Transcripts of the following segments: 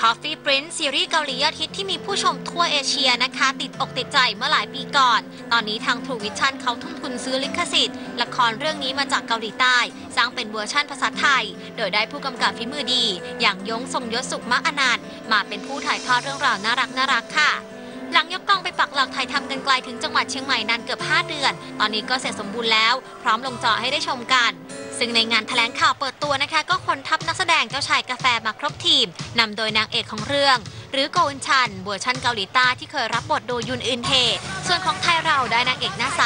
Coffee Prince ซีรีส์เกาหลียอดฮิตที่มีผู้ชมทั่วเอเชียนะคะ ติดอกติดใจเมื่อหลายปีก่อน ตอนนี้ทาง True Vision เขาทุ่มทุนซื้อลิขสิทธิ์ ละครเรื่องนี้มาจากเกาหลีใต้ สร้างเป็นเวอร์ชั่นภาษาไทย โดยได้ผู้กำกับฝีมือดี อย่างยงทรงยศสุขมะอนันต์มาเป็นผู้ถ่ายทอดเรื่องราวน่ารักน่ารักค่ะหลังยกกองไปปักหลักถ่ายทำกันไกลถึงจังหวัดเชียงใหม่นานเกือบ 5 เดือน ตอนนี้ก็เสร็จสมบูรณ์แล้ว พร้อมลงจอให้ได้ชมกัน ซึ่งในงานแถลงข่าวเปิดตัวนะคะ ก็คนทัพนักแสดงเจ้าชายกาแฟมาครบทีมนำโดยนางเอกของเรื่อง หรือโกอุนชันบัวชันเกาหลีใต้ที่เคยรับบทโดยยุนอึนเฮส่วนของไทยเราได้นางเอกหน้าใส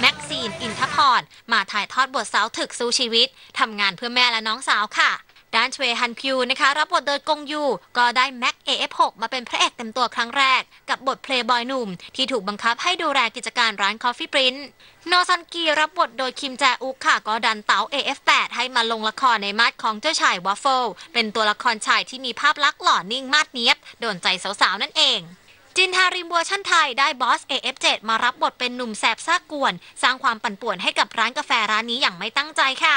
แม็กซีนอินทพรมาถ่ายทอดบทสาวถึกสู้ชีวิตทำงานเพื่อแม่และน้องสาวค่ะ ด้านชเวฮันคิวนะคะ รับบทโดยกงยู ก็ได้แม็ก AF6 มาเป็นพระเอกเต็มตัวครั้งแรก กับบทเพลย์บอยหนุ่ม ที่ถูกบังคับให้ดูแลกิจการร้าน Coffee Print โนซันกีรับบทโดยคิมแจอุกค่ะ ก็ดันเต๋า AF8 ให้มาลงละครในมาดของเจ้าชายวัฟเฟิลเป็นตัวละครชายที่มีภาพลักษณ์หล่อนิ่งมาดเนียบโดนใจสาวๆนั่นเองจินทาริมเวอร์ชั่นไทยได้บอส AF7 มารับบทเป็นหนุ่มแสบซ่ากวน สร้างความปั่นป่วนให้กับร้านกาแฟร้านนี้อย่างไม่ตั้งใจค่ะ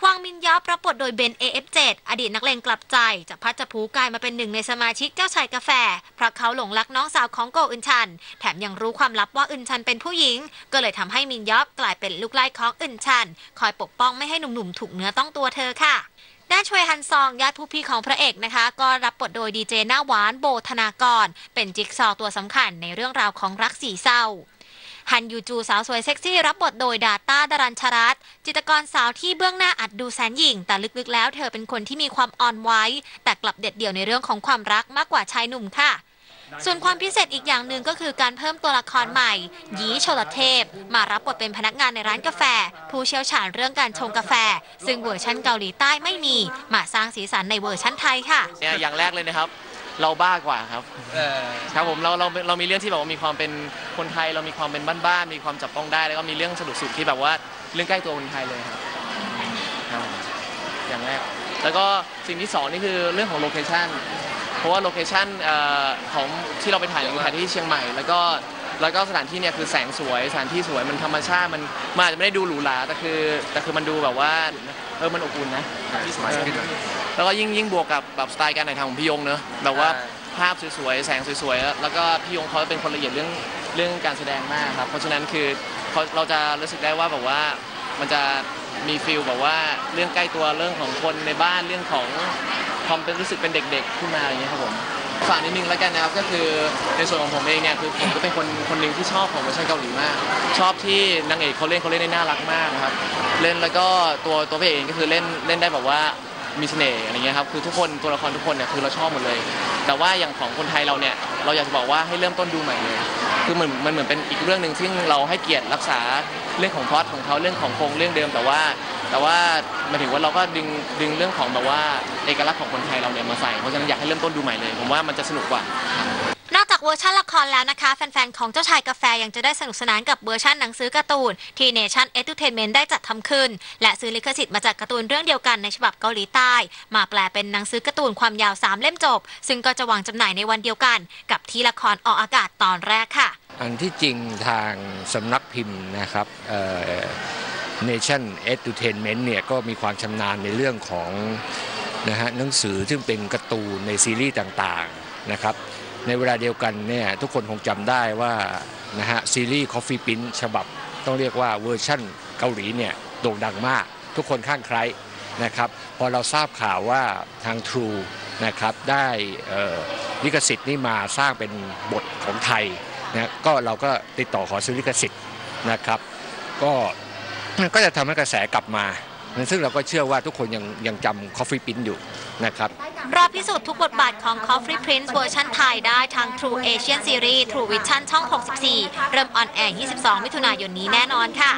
ฮวางมินยอบรับบทโดยเบน AF7 อดีตนักเลงกลับใจ จากพัชผูกลายมาเป็นหนึ่งในสมาชิกเจ้าชายกาแฟ เพราะเขาหลงรักน้องสาวของโกอึนชัน แถมยังรู้ความลับว่าอึนชันเป็นผู้หญิง ก็เลยทำให้มินยอบกลายเป็นลูกไล่ของอึนชัน คอยปกป้องไม่ให้หนุ่มๆถูกเนื้อต้องตัวเธอค่ะด้านชวยฮันซองญาติผู้พี่ของพระเอกนะคะ ก็รับบทโดยดีเจหน้าหวานโบธนากร เป็นจิ๊กซอว์ตัวสำคัญในเรื่องราวของรักสี่เศร้า ฮันยูจูสาวสวยเซ็กซี่รับบทโดยดาต้าดารัญชรัตจิตกรสาวที่เบื้องหน้าอัดดูแสนหยิ่ง แต่ลึกๆแล้วเธอเป็นคนที่มีความอ่อนไหวแต่กลับเด็ดเดี่ยวในเรื่องของความรักมากกว่าชายหนุ่มค่ะส่วนความพิเศษอีกอย่างหนึ่งก็คือการเพิ่มตัวละครใหม่ ยีโชลเทพ มารับบทเป็นพนักงานในร้านกาแฟ ผู้เชี่ยวชาญเรื่องการชงกาแฟ ซึ่งเวอร์ชันเกาหลีใต้ไม่มี มาสร้างสีสันในเวอร์ชันไทยค่ะเนี่ยอย่างแรกเลยนะครับ เราบ้ากว่าครับเออครับผมเราเราเรามีเรื่องที่แบบว่ามีความเป็นคนไทย เรามีความเป็นบ้านๆมีความจับต้องได้ แล้วก็มีเรื่องสนุกสุดที่แบบว่าเรื่องใกล้ตัวคนไทยเลยครับครับผมอย่างแรกแล้วก็สิ่งที่สองนี่คือเรื่องของโลเคชันเพราะว่าโลเคชันเอ่อของที่เราไปถ่ายในถ่ายที่เชียงใหม่ แล้วก็แล้วก็สถานที่เนี่ยคือแสงสวยสถานที่สวยมันธรรมชาติมันมันอาจจะไม่ได้ดูหรูหราแต่คือแต่คือมันดูแบบว่า เออมันอบอุ่นนะที่สมัยขึ้นแล้วก็ยิ่งยิ่งบวกกับแบบสไตล์การถ่ายทำของพี่ยงเนอะแบบว่าใช่ภาพสวยๆ แสงสวยๆ แล้วก็พี่ยงเขาเป็นคนละเอียดเรื่องเรื่องการแสดงมากครับ เพราะฉะนั้นคือเขาเราจะรู้สึกได้ว่าแบบว่ามันจะมีฟิลแบบว่าเรื่องใกล้ตัวเรื่องของคนในบ้านเรื่องของความเป็นรู้สึกเป็นเด็ก ๆ ขึ้นมาอย่างเงี้ยครับผม ฝากนิดนึงแล้วกันนะครับก็คือในส่วนของผมเองเนี่ยคือผมก็เป็นคนคนหนึ่งที่ชอบของเวอร์ชันเกาหลีมาก ชอบที่นางเอกเขาเล่นเขาเล่นได้น่ารักมากนะครับเล่นแล้วก็ตัวตัวพี่เอกเองก็คือเล่นเล่นได้แบบว่ามีเสน่ห์อะไรเงี้ยครับคือทุกคนตัวละครทุกคนเนี่ยคือเราชอบหมดเลย แต่ว่าอย่างของคนไทยเราเนี่ยเราอยากจะบอกว่าให้เริ่มต้นดูใหม่เลยคือมือนมันเหมือนเป็นอีกเรื่องหนึ่งซึ่งเราให้เกียรติรักษาเรื่องของพล็อตของเขาเรื่องของโครงเรื่องเดิมแต่ว่า แต่ว่าหมายถึงว่าเราก็ดึงดึงเรื่องของแบบว่า เอกลักษณ์ของคนไทยเราเนี่ยมาใส่ เพราะฉะนั้นอยากให้เริ่มต้นดูใหม่เลย ผมว่ามันจะสนุกกว่านอกจากเวอร์ชันละครแล้วนะคะ แฟน ๆ ของเจ้าชายกาแฟยังจะได้สนุกสนานกับเวอร์ชันหนังสือการ์ตูน ที่ Nation Entertainment ได้จัดทำขึ้น และซื้อลิขสิทธิ์มาจากการ์ตูนเรื่องเดียวกันในฉบับเกาหลีใต้ มาแปลเป็นหนังสือการ์ตูนความยาว 3 เล่มจบ ซึ่งก็จะวางจำหน่ายในวันเดียวกัน กับที่ละครออกอากาศตอนแรกค่ะ อันที่จริงทางสำนักพิมพ์นะครับเอ่อ Nation Entertainment เนี่ยก็มีความชำนาญในเรื่องของ นะฮะหนังสือซึ่งเป็นการ์ตูนในซีรีส์ต่างๆนะครับในเวลาเดียวกันเนี่ยทุกคนคงจำได้ว่านะฮะซีรีส์ Coffee p r i n ฉบับ ต้องเรียกว่าเวอร์ชั่นเกาหลีเนี่ยโด่งดังมาก ทุกคนข้างใครนะครับพอเราทราบข่าวว่าทาง True นะครับได้ลิขสิทธิ์นี่มาสร้างเป็นบทของไทยนะก็เราก็ติดต่อขอซื้อลิขสิทธิ์นะครับ ก็ก็จะทำให้กระแสกลับมา ซึ่งเราก็เชื่อว่าทุกคนยังยังจำ Coffee Pin อยู่นะครับรอบพิสูจน์ทุกบทบาทของ Coffee Prince เวอร์ชันไทยได้ทาง True Asian Series True Vision ช่อง 64 เริ่มออนแอร์ 22 มิถุนายนนี้แน่นอนค่ะ